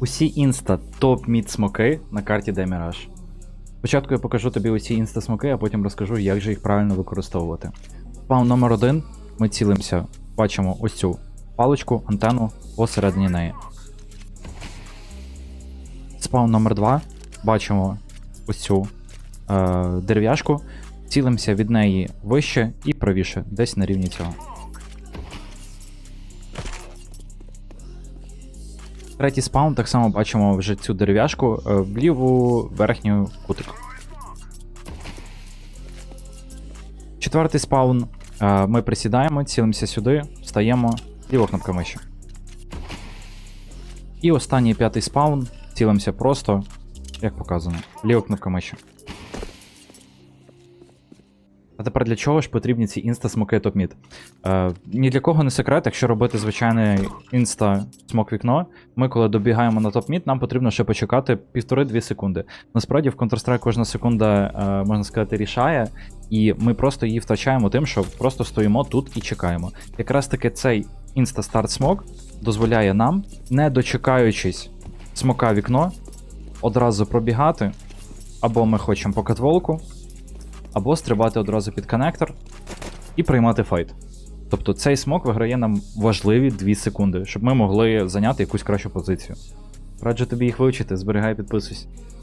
Усі інста топ мід смоки на карті Деміраж. Спочатку я покажу тобі усі інста смоки, а потім розкажу, як же їх правильно використовувати. Спаун номер один. Ми цілимося, бачимо ось цю паличку, антенну посередині неї. Спаун номер 2 бачимо ось цю е, дерев'яшку, цілимося від неї вище і правіше, десь на рівні цього. Третій спаун так само бачимо вже цю дерев'яшку е, в ліву верхню кутик. Четвертий спаун. е, Ми присідаємо, цілимося сюди, встаємо, ліва кнопка миші. І останній п'ятий спаун. Цілимося просто, як показано, ліва кнопка миші. А тепер для чого ж потрібні ці інста-смоки топ-мід? Е, ні для кого не секрет, якщо робити звичайне інста-смок вікно, ми коли добігаємо на топ-мід, нам потрібно ще почекати півтори-дві секунди. Насправді в Counter-Strike кожна секунда, е, можна сказати, рішає, і ми просто її втрачаємо тим, що просто стоїмо тут і чекаємо. Якраз таки цей інста-старт смок дозволяє нам, не дочекаючись смока вікно, одразу пробігати, або ми хочемо по катволку, або стрибати одразу під коннектор і приймати файт. Тобто цей смок виграє нам важливі 2 секунди, щоб ми могли зайняти якусь кращу позицію. Раджу тобі їх вивчити, зберігай, підписуйся.